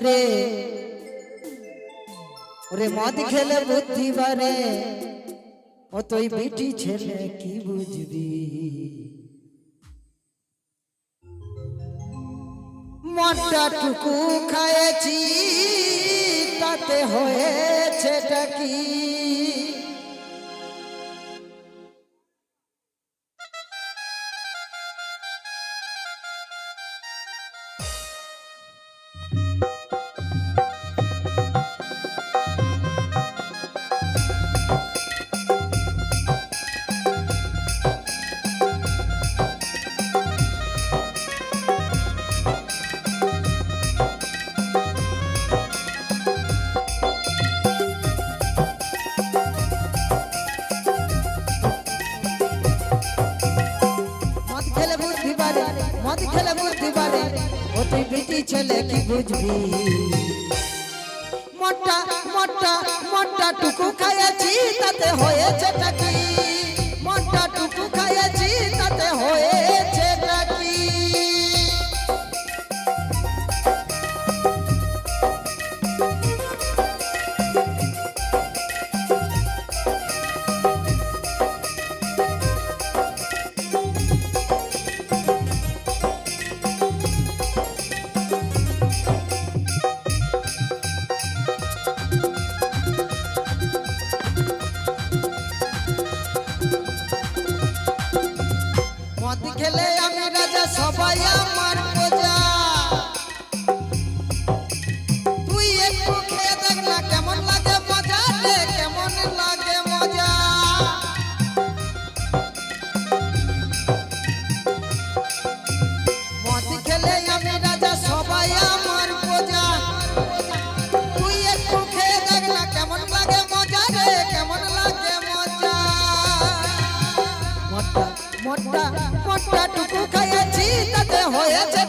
বারে ওরে মদ খেলে বুদ্ধি বারে ও তুই বেটি ছেলে, কি বুঝবি? মদটা টুকু খায়েছি, তাতে হয়েছেটা কি? মদ খেলে বুঝতে পারে তুই বিটি ছেলে কি বুঝবি? মোটা মোটা মোটা টুকু খাইয়াছি, তাতে হয়েছে কি? খেলে আমি রাজা, সবাই আমার প্রজা। তুই একটু খেয়ে না কেমন লাগে মজা, রে কেমন লাগে মজা। মদ খেলে আমি রাজা, সবাই আমার প্রজা। তুই একটু খেয়ে দেখ না মজা, রে কেমন লাগে মজা। মোটা মোটা মোটা টুকু খাইয়াছি তাতে হয়েছে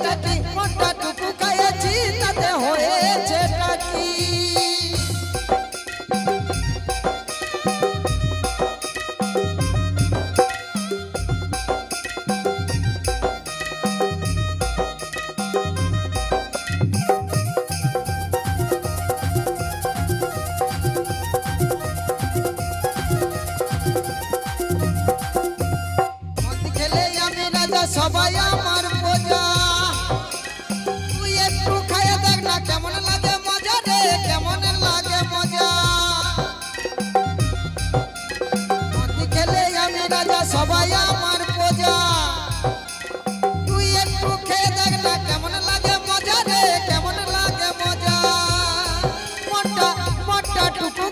রাজা তুই একটু খাইয়ে দেখ না কেমন লাগে মজা রে, কেমন লাগে মজা। মদ খেলে আমি রাজা সবাই আমার প্রজা তুই একটু খেয়ে দেখ না কেমন লাগে টুকু